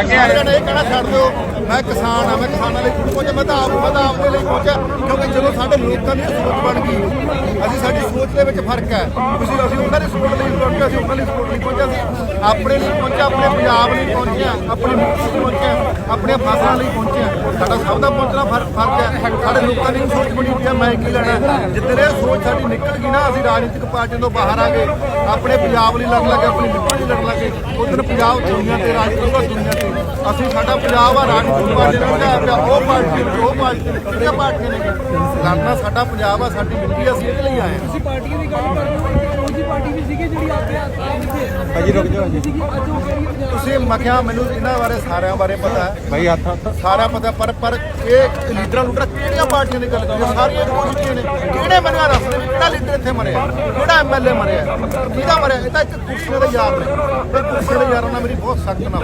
ਅੱਗੇ ਇਹ ਕਹਿਣਾ ਛੱਡ ਦਿਓ? ਮੈਂ ਕਿਸਾਨ ਆ, ਮੈਂ ਕਿਸਾਨਾਂ ਲਈ ਖੁਦ ਪਹੁੰਚਿਆ, ਮੈਂ ਤਾਂ ਆਪ ਮੈਂ ਤਾਂ ਆਪਦੇ ਲਈ ਪਹੁੰਚਿਆ, ਕਿਉਂਕਿ ਜਦੋਂ ਸਾਡੇ ਲੋਕਾਂ ਦੀ ਸੋਚ ਬਣ ਗਈ, ਅਸੀਂ ਸਾਡੀ ਸੋਚ ਦੇ ਵਿੱਚ ਫ਼ਰਕ ਹੈ। ਤੁਸੀਂ ਅਸੀਂ ਉਹਨਾਂ ਦੀ ਸੋਚ ਲਈ ਪਹੁੰਚੇ, ਅਸੀਂ ਉਹਨਾਂ ਦੀ ਸੋਚ ਲਈ ਪਹੁੰਚਿਆ ਸੀ। ਆਪਣੇ ਲਈ ਪਹੁੰਚਿਆ ਆਪਣੇ ਪੰਜਾਬ ਲਈ ਪਹੁੰਚਿਆ ਆਪਣੀ ਮੁਕਤੀ ਲਈ ਪਹੁੰਚਿਆ ਆਪਣੀਆਂ ਫਸਲਾਂ ਲਈ ਪਹੁੰਚਿਆ। ਸਾਡਾ ਸਭ ਦਾ ਪਹੁੰਚਣਾ ਫ਼ਰਕ ਫ਼ਰਕ ਹੈ। ਸਾਡੇ ਲੋਕਾਂ ਦੀ ਸੋਚ ਬਣੀ ਹੋਈ ਹੈ ਮੈਂ ਕੀ ਲੈਣਾ ਜਿੱਦਣ ਇਹ ਸੋਚ ਸਾਡੀ ਨਿਕਲ ਗਈ ਨਾ ਅਸੀਂ ਰਾਜਨੀਤਿਕ ਪਾਰਟੀਆਂ ਤੋਂ ਬਾਹਰ ਆ ਗਏ। ਆਪਣੇ ਪੰਜਾਬ ਲਈ ਲੜਨ ਲੱਗੇ ਆਪਣੀ ਮਿੱਟੀ ਲਈ ਲੜਨ ਲੱਗੇ। ਉਧਰ ਪੰਜਾਬ ਦੁਨੀਆ ਤੇ ਰਾਜ ਕਰੂਗਾ ਦੁਨੀਆ ਤੇ। ਅਸੀਂ ਸਾਡਾ ਪੰਜਾਬ ਆ ਰਾਜਨੀਤਿਕ ਪਾਰਟੀ ਨਾਲ ਪਿਆ ਉਹ ਪਾਰਟੀ ਉਹ ਪਾਰਟੀ ਕਿਹੜੀਆਂ ਪਾਰਟੀਆਂ ਨੇ ਲੜਨਾ ਸਾਡਾ ਪੰਜਾਬ ਆ ਸਾਡੀ ਮਿੱਟੀ ਆ, ਅਸੀਂ ਇਹਦੇ ਲਈ ਆਏ ਹਾਂ ਤੁਸੀਂ ਪਾਰਟੀਆਂ ਦੀ ਗੱਲ ਕਰ ਰਹੇ ਹੋ ਪਾਰਟੀ ਵੀ ਸੀਗੀ ਜਿਹੜੀ ਆਪੇ ਭਾਜੀ ਰੁਕ ਜਾਓ। ਤੁਸੀਂ ਮਖਿਆ ਮੈਨੂੰ ਇਹਨਾਂ ਬਾਰੇ ਸਾਰਿਆਂ ਬਾਰੇ ਪਤਾ ਹੈ। ਭਾਈ ਹੱਥ ਹੱਥ। ਸਾਰਾ ਪਤਾ ਪਰ ਪਰ ਇਹ ਲੀਡਰਾਂ ਲੂਡਰਾਂ ਕਿਹੜੀਆਂ ਪਾਰਟੀਆਂ ਦੀ ਗੱਲ ਕਰਦੇ ਸਾਰੀਆਂ ਕੋਸ਼ਿਸ਼ਾਂ ਨੇ ਕਿਹੜੇ ਮੈਨੂੰ ਦੱਸ ਦੇ ਕਿਹੜਾ ਲੀਡਰ ਇੱਥੇ ਮਰਿਆ ਕਿਹੜਾ ਐਮਐਲਏ ਮਰਿਆ ਕਿਹਦਾ ਮਰਿਆ ਇਹ ਤਾਂ ਇੱਕ ਕੁਰਸੀਆਂ ਦੇ ਯਾਰ ਨੇ। ਇਹ ਕੁਰਸੀਆਂ ਦੇ ਯਾਰਾਂ ਨਾਲ ਮੇਰੀ ਬਹੁਤ ਸਖਤ ਨਾ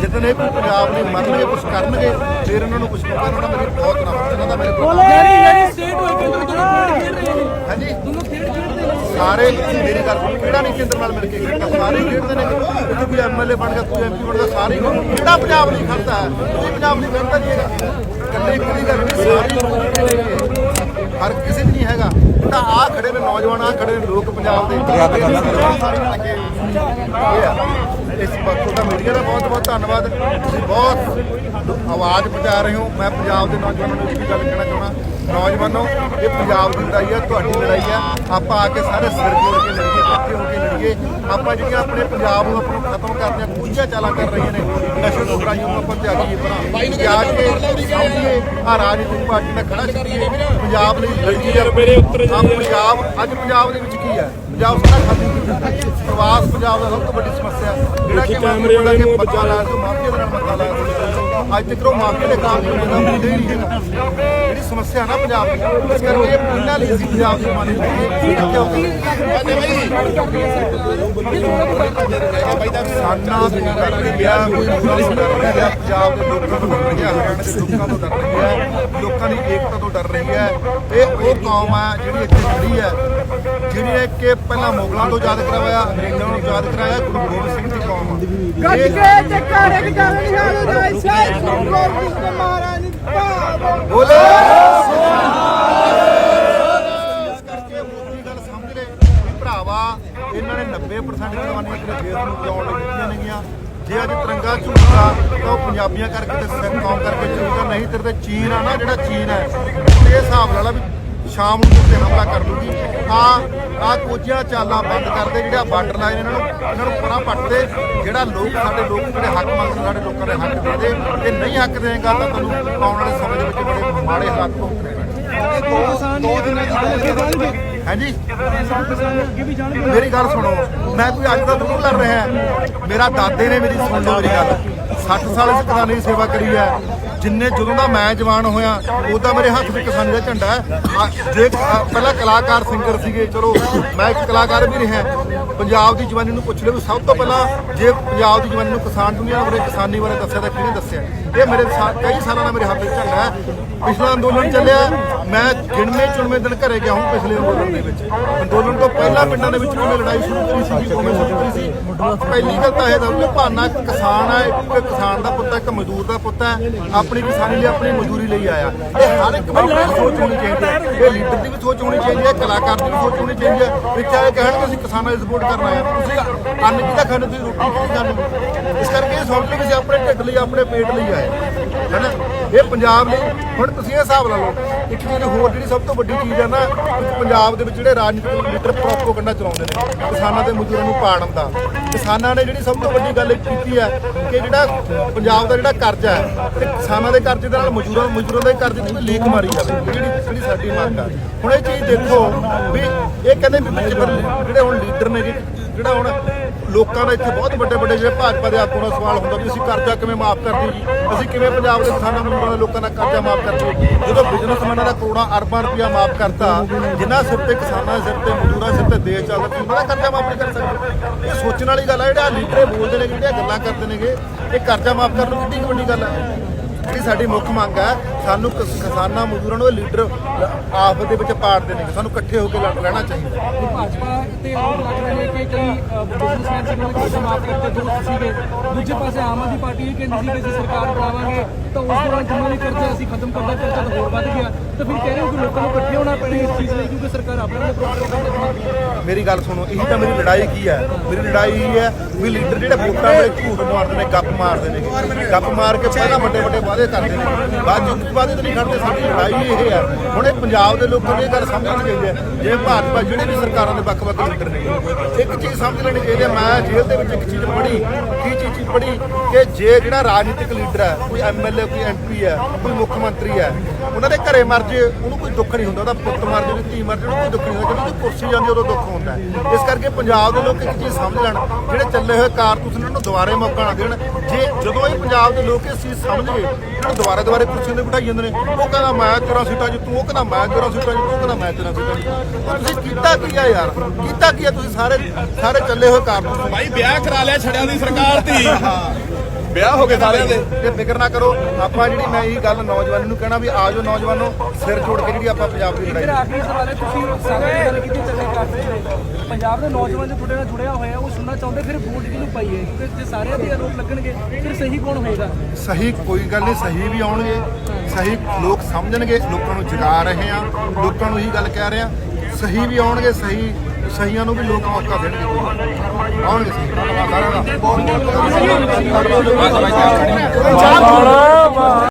ਜਿੱਦਣ ਇਹ ਕੋਈ ਪੰਜਾਬ ਲਈ ਮਰਨਗੇ ਕੁਝ ਕਰਨਗੇ ਫਿਰ ਇਹਨਾਂ ਨੂੰ ਕੁਝ ਕਹੂਗਾ ਉਹਨਾਂ ਮੇਰੀ ਬਹੁਤ ਨਾ ਇਹਨਾਂ ਦਾ ਮੇਰੇ ਕੋਲ ਜਿਹੜੀ ਜਿਹੜੀ ਸਟੇਟ ਹੋਈ ਕੇਂਦਰ ਦੋਨੋਂ ਖੇਡ ਖੇਡ ਰਹੇ ਨੇ। ਹਾਂਜੀ। ਦੋਨੋਂ ਖੇਡ ਖੇਡਦੇ ਨੇ। ਸਾਰੇ ਮੇਰੀ ਗੱਲ ਸੁਣੋ ਕਿਹੜਾ ਨਹੀਂ ਕੇਂਦਰ ਨਾਲ ਮਿਲ ਕੇ ਖੇਡਦਾ ਸਾਰੇ ਖੇਡਦੇ ਨੇ। ਇੱਥੇ ਕੋਈ ਐਮਐਲਏ ਬਣ ਗਿਆ ਕੋਈ ਐਮਪੀ ਬਣ ਗਿਆ ਸਾਰੇ ਹੀ ਖੇਡਦੇ। ਕਿਹੜਾ ਪੰਜਾਬ ਨਹੀਂ ਖੜਦਾ ਹੈ। ਕੋਈ ਪੰਜਾਬ ਨਹੀਂ ਖੜਦਾ ਨਹੀਂ ਹੈਗਾ। ਇਕੱਲੇ ਇੱਕ ਦੀ ਗੱਲ ਨਹੀਂ ਸਾਰੇ ਖੇਡਦੇ ਨੇ। ਹਰ ਕਿਸੇ 'ਚ ਨਹੀਂ ਹੈਗਾ। ਤਾਂ ਆ ਖੜੇ ਨੇ ਨੌਜਵਾਨ ਆ ਖੜੇ ਨੇ ਲੋਕ ਪੰਜਾਬ ਦੇ। ਸਾਰੇ ਲੱਗੇ ਇਹ ਆ। ਇਸ ਵਕਤ ਦਾ ਮੀਡੀਆ ਦਾ ਬਹੁਤ ਬਹੁਤ ਧੰਨਵਾਦ। ਤੁਸੀਂ ਬਹੁਤ ਆਵਾਜ਼ ਪਹੁੰਚਾ ਰਹੇ ਹੋ। ਮੈਂ ਪੰਜਾਬ ਦੇ ਨੌਜਵਾਨਾਂ ਨੂੰ ਇੱਕ ਗੱਲ ਕਹਿਣਾ ਚਾਹੁੰਦਾ। ਨੌਜਵਾਨੋ ਇਹ ਪੰਜਾਬ ਦੀ ਲੜਾਈ ਹੈ ਤੁਹਾਡੀ ਲੜਾਈ ਹੈ। ਆਪਾਂ ਆ ਕੇ ਸਾਰੇ ਸਿਰ ਜੋੜ ਕੇ ਲੜੀਏ ਇਕੱਠੇ ਹੋ ਕੇ ਲੜੀਏ ਆਪਾਂ ਜਿਹੜੀਆਂ ਆਪਣੇ ਪੰਜਾਬ ਨੂੰ ਆਪਾਂ ਨੂੰ ਖਤਮ ਕਰਨ ਦੀਆਂ ਪੂਰੀਆਂ ਚਾਲਾਂ ਕਰ ਰਹੀਆਂ ਨੇ ਨਸ਼ੇ ਤੋਂ ਬੁਰਾਈਆਂ ਨੂੰ ਆਪਾਂ ਤਿਆਗੀਏ ਪਰਾਂ ਤਿਆਗ ਕੇ ਸਮਝੀਏ ਆ ਰਾਜਨੀਤਿਕ ਪਾਰਟੀ ਨਾਲ ਖੜਾ ਕਰੀਏ ਪੰਜਾਬ ਲਈ ਲੜੀਏ ਮੇਰੇ ਉੱਤਰ ਪੰਜਾਬ ਅੱਜ ਪੰਜਾਬ ਦੇ ਵਿੱਚ ਕੀ ਹੈ? ਪੰਜਾਬ ਸਾਡਾ ਖਾਲੀ ਪ੍ਰਵਾਸ ਪੰਜਾਬ ਦਾ ਸਭ ਤੋਂ ਵੱਡੀ ਸਮੱਸਿਆ ਜਿਹੜਾ ਕਿ ਕੈਮਰੇ ਵਾਲੇ ਨੂੰ ਬੱਚਾ ਲਾਇਆ ਸੀ ਮਾਫੀਆ ਦੇ ਨਾਲ ਲਾਇਆ ਸੀ ਅੱਜ ਤੱਕ ਉਹ ਮਾਫੀਆ ਦੇ ਕਾਰਨ ਜਿਹੜਾ ਮੁੱਦੇ ਹੀ ਨਹੀਂ ਹੈਗਾ। ਜਿਹੜੀ ਸਮੱਸਿਆ ਨਾ ਪੰਜਾਬ ਦੀ, ਇਸ ਕਰਕੇ ਇਹ ਲਈ ਅਸੀਂ ਪੰਜਾਬ ਦੀ ਮਾਨੀ ਲਈ ਸਾਨਾ ਤੋਂ ਡਰ ਗਿਆ, ਕੋਈ ਮੁਸਲਮਾਨ ਤੋਂ ਡਰ ਗਿਆ, ਪੰਜਾਬ ਦੇ ਲੋਕਾਂ ਤੋਂ ਡਰ ਗਿਆ, ਹਰਿਆਣਾ ਦੇ ਲੋਕਾਂ ਤੋਂ ਡਰ ਰਹੀ ਹੈ ਲੋਕਾਂ ਦੀ ਏਕਤਾ ਤੋਂ ਡਰ ਰਹੀ ਹੈ। ਇਹ ਉਹ ਕੌਮ ਹੈ ਜਿਹੜੀ ਇੱਥੇ ਖੜੀ ਹੈ, ਜਿਹਨੇ ਕਿ ਪਹਿਲਾਂ ਮੁਗਲਾਂ ਤੋਂ ਯਾਦ ਕਰਵਾਇਆ, ਅੰਗਰੇਜ਼ਾਂ ਨੂੰ ਯਾਦ ਕਰਾਇਆ, ਗੁਰੂ ਗੋਬਿੰਦ ਸਿੰਘ ਦੀ ਕੌਮ ਆ। ਗੱਜ ਇਹ- ਕੇ ਚੱਕਰ ਇੱਕ ਗੱਲ ਸਮਝ ਲੈ ਵੀ ਇਹਨਾਂ ਨੇ 90% ਜਵਾਨੀਆਂ ਤੇਰੇ ਦੇਸ਼ ਨੂੰ ਬਚਾਉਣ ਲਈ ਦਿੱਤੀਆਂ ਨੇਗੀਆਂ। ਜੇ ਅੱਜ ਤਿਰੰਗਾ ਝੂਠਾ, ਤਾਂ ਉਹ ਪੰਜਾਬੀਆਂ ਕਰਕੇ ਤੇ ਸਿੱਖ ਕੌਮ ਕਰਕੇ ਝੂਠਾ ਨਹੀਂ ਤੇ ਚੀਨ ਆ ਨਾ, ਜਿਹੜਾ ਚੀਨ ਹੈ। ਇਹ ਹਿਸਾਬ ਨਾਲ ਆ ਵੀ ਸ਼ਾਮ ਨੂੰ ਤੇ ਹਮਲਾ ਕਰ ਲੂਗੀ। ਆ ਆ ਕੋਝੀਆਂ ਚਾਲਾਂ ਬੰਦ ਕਰਦੇ ਜਿਹੜਾ ਬਾਰਡਰ ਲਾਈਨ ਇਹਨਾਂ ਨੂੰ ਇਹਨਾਂ ਨੂੰ ਪਰਾਂ ਪੱਟਦੇ ਜਿਹੜਾ ਲੋਕ ਸਾਡੇ ਲੋਕ ਜਿਹੜੇ ਹੱਕ ਮੰਗਦੇ ਸਾਡੇ ਲੋਕਾਂ ਦੇ ਹੱਕ ਦੇ ਦੇ। ਇਹ ਨਹੀਂ ਹੱਕ ਦੇਗਾ ਤਾਂ ਤੁਹਾਨੂੰ ਆਉਣ ਵਾਲੇ ਸਮੇਂ ਦੇ ਵਿੱਚ ਬੜੇ ਮਾੜੇ ਹਾਲਾਤ ਭੁਗਤਣੇ ਪੈਣਗੇ। ਹਾਂਜੀ? ਮੇਰੀ ਗੱਲ ਸੁਣੋ। ਮੈਂ ਕੋਈ ਅੱਜ ਦਾ ਜ਼ਰੂਰ ਲੜ ਰਿਹਾ। ਮੇਰਾ ਦਾਦੇ ਨੇ ਮੇਰੀ ਸੁਣ ਲਓ ਮੇਰੀ ਗੱਲ। 60 ਸਾਲ ਇਸ ਕਿਸਾਨੀ ਦੀ ਸੇਵਾ ਕਰੀ ਹੈ। ਜਿੰਨੇ ਜਦੋਂ ਦਾ ਮੈਂ ਜਵਾਨ ਹੋਇਆ ਉਦੋਂ ਮੇਰੇ ਹੱਥ ਵਿੱਚ ਕਿਸਾਨੀ ਦਾ ਝੰਡਾ ਹੈ। ਆ, ਜੇ ਅ, ਪਹਿਲਾਂ ਕਲਾਕਾਰ ਸਿੰਗਰ ਸੀਗੇ ਚਲੋ ਮੈਂ ਇੱਕ ਕਲਾਕਾਰ ਵੀ ਰਿਹਾ। ਪੰਜਾਬ ਦੀ ਜਵਾਨੀ ਨੂੰ ਪੁੱਛ ਲਿਓ ਵੀ ਸਭ ਤੋਂ ਪਹਿਲਾਂ ਜੇ ਪੰਜਾਬ ਦੀ ਜਵਾਨੀ ਨੂੰ ਕਿਸਾਨ ਦੁਨੀਆ ਬਾਰੇ ਕਿਸਾਨੀ ਬਾਰੇ ਦੱਸਿਆ ਤਾਂ ਕਿਹਨੇ ਦੱਸਿਆ? ਇਹ ਮੇਰੇ ਸਾ- ਕਈ ਸਾਲਾਂ ਦਾ ਮੇਰੇ ਹੱਥ ਵਿੱਚ ਝੰਡਾ ਹੈ। ਪਿਛਲਾ ਅੰਦੋਲਨ ਚੱਲਿਆ। ਮੈਂ ਗਿਣਵੇਂ ਚੁਣਵੇਂ ਦਿਨ ਘਰੇ ਗਿਆ ਹਾਂ ਪਿਛਲੇ ਅੰਦੋਲਨ ਦੇ ਵਿੱਚ। ਅੰਦੋਲਨ ਤੋਂ ਪਹਿਲਾਂ ਪਿੰਡਾਂ ਦੇ ਵਿੱਚ ਕਿਵੇਂ ਲੜਾਈ ਸ਼ੁਰੂ ਹੋਈ ਸੀ, ਕਿਵੇਂ ਸ਼ੁਰੂ ਹੋਈ ਸੀ? ਪਹਿਲੀ ਗੱਲ ਤਾਂ ਇਹ ਦੱਸੋ ਭਾਨਾ ਕਿਸਾਨ ਹੈ ਇੱਕ ਕਿਸਾਨ ਦਾ ਪੁੱਤ ਇੱਕ ਮਜ਼ਦੂਰ ਦਾ ਪੁੱਤ ਹੈ ਆਪਣੀ ਕਿਸਾਨੀ ਲਈ ਆਪਣੀ ਮਜ਼ਦੂਰੀ ਲਈ ਆਇਆ। ਇਹ ਹਰ ਇੱਕ ਬੰਦੇ ਦੀ ਸੋਚ ਹੋਣੀ ਚਾਹੀਦੀ ਹੈ। ਇਹ ਲੀਡਰ ਦੀ ਵੀ ਸੋਚ ਹੋਣੀ ਚਾਹੀਦੀ ਹੈ, ਕਲਾਕਾਰ ਦੀ ਵੀ ਸੋਚ ਹੋਣੀ ਚਾਹੀਦੀ ਹੈ। ਵੀ ਚਾਹੇ ਕਹਿਣ ਕਿ ਅਸੀਂ ਕਿਸਾਨਾਂ ਦੀ ਸਪੋਰਟ ਕਰਨਾ ਹੈ। ਤੁਸੀਂ ਅੰਨ ਕਿਹਦਾ ਖਾਣੇ ਤੁਸੀਂ ਰੋਟੀ ਕਿਹਦੀ ਖਾਣੀ ਇਸ ਕਰਕੇ ਇਹ ਸੋਚ ਲਓ ਕਿ ਅਸੀਂ ਆਪਣੇ ਢਿੱਡ ਲਈ, ਆਪਣੇ ਪੇਟ ਲਈ ਆਏ ਹੈਨਾ ਇਹ ਪੰਜਾਬ ਲਈ ਹੁਣ ਤੁਸੀਂ ਇਹ ਹਿਸਾਬ ਲਾ ਲਓ ਇੱਕ ਚੀਜ਼ ਹੋਰ ਜਿਹੜੀ ਸਭ ਤੋਂ ਵੱਡੀ ਚੀਜ਼ ਹੈ ਨਾ ਪੰਜਾਬ ਦੇ ਵਿੱਚ ਜਿਹੜੇ ਰਾਜਨੀਤਿਕ ਲੀਡਰ ਪ੍ਰੋਪੋਗੰਡਾ ਚਲਾਉਂਦੇ ਨੇ ਕਿਸਾਨਾਂ ਤੇ ਮਜ਼ਦੂਰਾਂ ਨੂੰ ਪਾੜਨ ਦਾ। ਕਿਸਾਨਾਂ ਨੇ ਜਿਹੜੀ ਸਭ ਤੋਂ ਵੱਡੀ ਗੱਲ ਕੀਤੀ ਹੈ ਕਿ ਜਿਹੜਾ ਪੰਜਾਬ ਦਾ ਜਿਹੜਾ ਕਰਜ਼ਾ ਹੈ ਤੇ ਕਿਸਾਨਾਂ ਦੇ ਕਰਜ਼ੇ ਦੇ ਨਾਲ ਮਜ਼ਦੂਰਾਂ ਮਜ਼ਦੂਰਾਂ ਦੇ ਕਰਜ਼ੇ ਦੀ ਲੀਕ ਮਾਰੀ ਜਾਵੇ ਜਿਹੜੀ ਜਿਹੜੀ ਸਾਡੀ ਮੰਗ ਆ। ਹੁਣ ਇਹ ਚੀਜ਼ ਦੇਖੋ ਵੀ ਇਹ ਕਹਿੰਦੇ ਵੀ ਜਿਹੜੇ ਹੁਣ ਲੀਡਰ ਨੇ ਜੀ, ਜਿਹੜਾ ਹੁਣ ਲੋਕਾਂ ਦਾ ਇੱਥੇ ਬਹੁਤ ਵੱਡੇ ਵੱਡੇ ਜਿਹੜੇ ਭਾਜਪਾ ਦੇ ਆਗੂਆਂ ਦਾ ਸਵਾਲ ਹੁੰਦਾ ਵੀ ਅਸੀਂ ਕਰਜ਼ਾ ਕਿਵੇਂ ਮਾਫ ਕਰਦੇ ਜੀ? ਅਸੀਂ ਕਿਵੇਂ ਪੰਜਾਬ ਦੇ ਕਿਸਾਨਾਂ ਮਜ਼ਦੂਰਾਂ ਦੇ ਲੋਕਾਂ ਦਾ ਕਰਜ਼ਾ ਮਾਫ ਕਰਦੇ ਜਦੋਂ ਬਿਜ਼ਨਸਮੈਨਾਂ ਦਾ ਕਰੋੜਾਂ ਅਰਬਾਂ ਰੁਪਇਆ ਮਾਫ ਕਰਤਾ, ਜਿਨ੍ਹਾਂ ਸਿਰ ਤੇ ਕਿਸਾਨਾਂ ਦੇ ਸਿਰ ਤੇ, ਮਜ਼ਦੂਰਾਂ ਸਿਰ ਤੇ ਦੇਸ਼ ਚੱਲਦਾ, ਤੁਸੀਂ ਉਹਨਾਂ ਦਾ ਕਰਜ਼ਾ ਮਾਫ ਨਹੀਂ ਕਰ ਸਕਦੇ। ਇਹ ਸੋਚਣ ਵਾਲੀ ਗੱਲ ਹੈ ਜਿਹੜਾ ਆਹ ਲੀਡਰ ਬੋਲਦੇ ਨੇ ਜਿਹੜੀਆਂ ਗੱਲਾਂ ਕਰਦੇ ਨੇਗੇ, ਇਹ ਕਰਜ਼ਾ ਮਾਫ ਕਰਨ ਨੂੰ ਕਿੰਨੀ ਵੱਡੀ ਗੱਲ ਹੈ ਜਿਹੜੀ ਸਾਡੀ ਮੁੱਖ ਮੰਗ ਹੈ ਸਾਨੂੰ ਕਿਸ- ਕਿਸਾਨਾਂ ਮਜ਼ਦੂਰਾਂ ਨੂੰ ਲੀਡਰ ਆਪਸ ਦੇ ਵਿੱਚ ਪਾੜਦੇ ਨੇ ਸਾਨੂੰ ਇਕੱਠੇ ਹੋ ਕੇ ਲੜ- ਰਹਿਣਾ ਚਾਹੀਦਾ। ਭਾਜਪਾ ਤੇ ਆਰੋਪ ਲੱਗ ਰਹੇ ਨੇ ਕਿ ਕਈ ਬਿਜ਼ਨਸਮੈਨ ਜਿਹਨਾਂ ਨੇ ਕੇਸ ਮਾਫ ਕਰਤੇ ਦੋਸਤ ਸੀਗੇ। ਦੂਜੇ ਪਾਸੇ ਆਮ ਆਦਮੀ ਪਾਰਟੀ ਇਹ ਕਹਿੰਦੀ ਸੀ ਕਿ ਅਸੀਂ ਸਰਕਾਰ ਬਣਾਵਾਂਗੇ ਤਾਂ ਉਸ ਦੌਰਾਨ ਜਿੰਨਾ ਵੀ ਕਰਜ਼ਾ ਅਸੀਂ ਖਤਮ ਕਰਦਾ ਕਰਜ਼ਾ ਤਾਂ ਹੋਰ ਵੱਧ ਗਿਆ। ਤਾਂ ਫਿਰ ਕਹਿ ਰਹੇ ਹੋ ਕਿ ਲੋਕਾਂ ਨੂੰ ਇਕੱਠੇ ਹੋਣਾ ਪੈਣਾ ਇਸ ਚੀਜ਼ ਲਈ ਕਿਉਂਕਿ ਸਰਕਾਰ ਆਪਣੇ ਵੱਲੋਂ ਪ੍ਰੋਪਰ ਕੰਮ ਕਰਦੀ ਹੈ। ਮੇਰੀ ਗੱਲ ਸੁਣੋ ਇਹੀ ਤਾਂ ਮੇਰੀ ਲੜਾਈ ਕੀ ਹੈ? ਮੇਰੀ ਲੜਾਈ ਇਹ ਹੈ ਵੀ ਲੀਡਰ ਜਿਹੜੇ ਵੋਟਾਂ ਵੇਲੇ ਝੂਠ ਮਾਰਦੇ ਨੇ ਗੱਪ ਮਾਰਦੇ ਨੇ। ਗੱਪ ਮਾਰ ਕੇ ਪਹਿਲਾਂ ਵੱਡੇ ਵੱਡੇ ਵਾਅਦੇ ਕਰਦੇ ਨੇ। ਬਾਅਦ ਵਾਅਦੇ ਤੇ ਨਹੀਂ ਖੜਦੇ ਸਾਡੀ, ਲੜਾਈ ਇਹ ਹੈ। ਹੁਣ ਇਹ ਪੰਜਾਬ ਦੇ ਲੋਕਾਂ ਨੂੰ ਇਹ ਗੱਲ ਸਮਝਣੀ ਚਾਹੀਦੀ ਹੈ। ਜੇ ਭਾਜਪਾ, ਜਿਹੜੇ ਵੀ ਸਰਕਾਰਾਂ ਦੇ ਵੱਖ-ਵੱਖ ਲੀਡਰ ਨੇ, ਇੱਕ ਚੀਜ਼ ਸਮਝ ਲੈਣੀ ਚਾਹੀਦੀ ਹੈ। ਮੈਂ ਜੇਲ੍ਹ ਦੇ ਵਿੱਚ ਇੱਕ ਚੀਜ਼ ਪੜ੍ਹੀ, ਕੀ ਚੀਜ਼ ਪੜ੍ਹੀ? ਕਿ ਜੇ ਜਿਹੜਾ ਰਾਜਨੀਤਿਕ ਲੀਡਰ ਹੈ, ਕੋਈ ਐਮਐਲਏ ਕੋਈ ਐਮਪੀ ਹੈ, ਕੋਈ ਮੁੱਖ ਮੰਤਰੀ ਹੈ, ਉਹਨਾਂ ਦੇ ਘਰੇ ਮਰ ਜੇ, ਉਹਨੂੰ ਕੋਈ ਦੁੱਖ ਨਹੀਂ ਹੁੰਦਾ। ਉਹਦਾ ਪੁੱਤ ਮਰ ਜੇ ਧੀ ਮਰ ਜੇ, ਉਹਨੂੰ ਕੋਈ ਦੁੱਖ ਨਹੀਂ ਹੁੰਦਾ। ਜਦੋਂ ਕੁਰਸੀ ਜਾਂਦੀ ਉਦੋਂ ਦੁੱਖ ਹੁੰਦਾ ਇਸ ਕਰਕੇ ਪੰਜਾਬ ਦੇ ਲੋਕ ਇੱਕ ਚੀਜ਼ ਸਮਝ ਲੈਣ। ਜਿਹੜੇ ਚੱਲੇ ਹੋਏ ਕਾਰਤੂਸ ਨੇ, ਉਹਨਾਂ ਨੂੰ ਦੁਬਾਰੇ ਮੌਕਾ ਨਾ ਦੇਣ। ਜੇ ਜਦੋਂ ਇਹ ਪੰਜਾਬ ਦੇ ਲੋਕ ਇਸ ਚੀਜ਼ ਸਮਝ ਗਏ ਨੂੰ ਦੁਬਾਰੇ ਦੁਬਾਰੇ ਕੁਰਸੀਆਂ ਤੇ ਬਿਠਾਈ ਜਾਂਦੇ ਨੇ। ਉਹ ਕਹਿੰਦਾ ਮੈਂ 13 ਸੀਟਾਂ ਜਿੱਤੂ ਉਹ ਕਹਿੰਦਾ ਮੈਂ 13 ਸੀਟਾਂ ਜਿੱਤੂ ਉਹ ਕਹਿੰਦਾ ਮੈਂ 13 ਸੀਟਾਂ ਜਿੱਤੂ ਉਹ ਤੁਸੀਂ ਕੀਤਾ ਕੀ ਆ ਯਾਰ? ਕੀਤਾ ਕੀ ਆ? ਤੁਸੀਂ ਸਾਰੇ ਸਾਰੇ ਚੱਲੇ ਹੋਏ ਕਾਰਤੂਸ ਭਾਈ ਵਿਆਹ ਕਰਾ ਲਿਆ ਛੜਿਆਂ ਦੀ ਸਰਕਾਰ ਧੀ ਵਿਆਹ ਹੋ ਗਏ ਸਾਰਿਆਂ ਦੇ। ਤੇ ਫਿਕਰ ਨਾ ਕਰੋ ਆਪਾਂ ਜਿਹੜੀ ਮੈਂ ਇਹ ਗੱਲ ਨੌਜਵਾਨਾਂ ਨੂੰ ਕਹਿਣਾ ਵੀ ਆਜੋ ਨੌਜਵਾਨੋ ਸਿਰ ਜੋੜ ਕੇ ਜਿਹੜੀ ਆਪਾਂ ਪੰਜਾਬ ਦੀ ਲੜਾਈ ਆਖਰੀ ਸਵਾਲ ਹੈ ਤੁਸੀਂ ਸਾਰਿਆਂ ਦੀ ਗੱਲ ਕੀਤੀ ਚੱਲੇ ਕਰਦੇ ਨੇ ਪੰਜਾਬ ਦੇ ਨੌਜਵਾਨ ਜੋ ਤੁਹਾਡੇ ਨਾਲ ਜੁੜਿਆ ਹੋਇਆ ਉਹ ਸੁਣਨਾ ਚਾਹੁੰਦੇ ਫਿਰ ਵੋਟ ਕਿਹਨੂੰ ਪਾਈਏ? ਕਿਉਂਕਿ ਜੇ ਸਾਰਿਆਂ ਦੇ ਆਰੋਪ ਲੱਗਣਗੇ ਫਿਰ ਸਹੀ ਕੌਣ ਹੋਏਗਾ? ਸਹੀ ਕੋਈ ਗੱਲ ਨਹੀਂ ਸਹੀ ਵੀ ਆਉਣਗੇ। ਸਹੀ ਲੋਕ ਸਮਝਣਗੇ ਲੋਕਾਂ ਨੂੰ ਜਗਾ ਰਹੇ ਆ ਲੋਕਾਂ ਨੂੰ ਇਹੀ ਗੱਲ ਕਹਿ ਰਹੇ ਆ। ਸਹੀ ਵੀ ਆਉਣਗੇ ਸਹੀ ਸਹੀਆਂ ਨੂੰ ਵੀ ਲੋਕ ਮੌਕਾ ਦੇਣਗੇ ਆਉਣਗੇ ਸਹੀ। ਧੰਨਵਾਦ ਸਾਰਿਆਂ ਦਾ।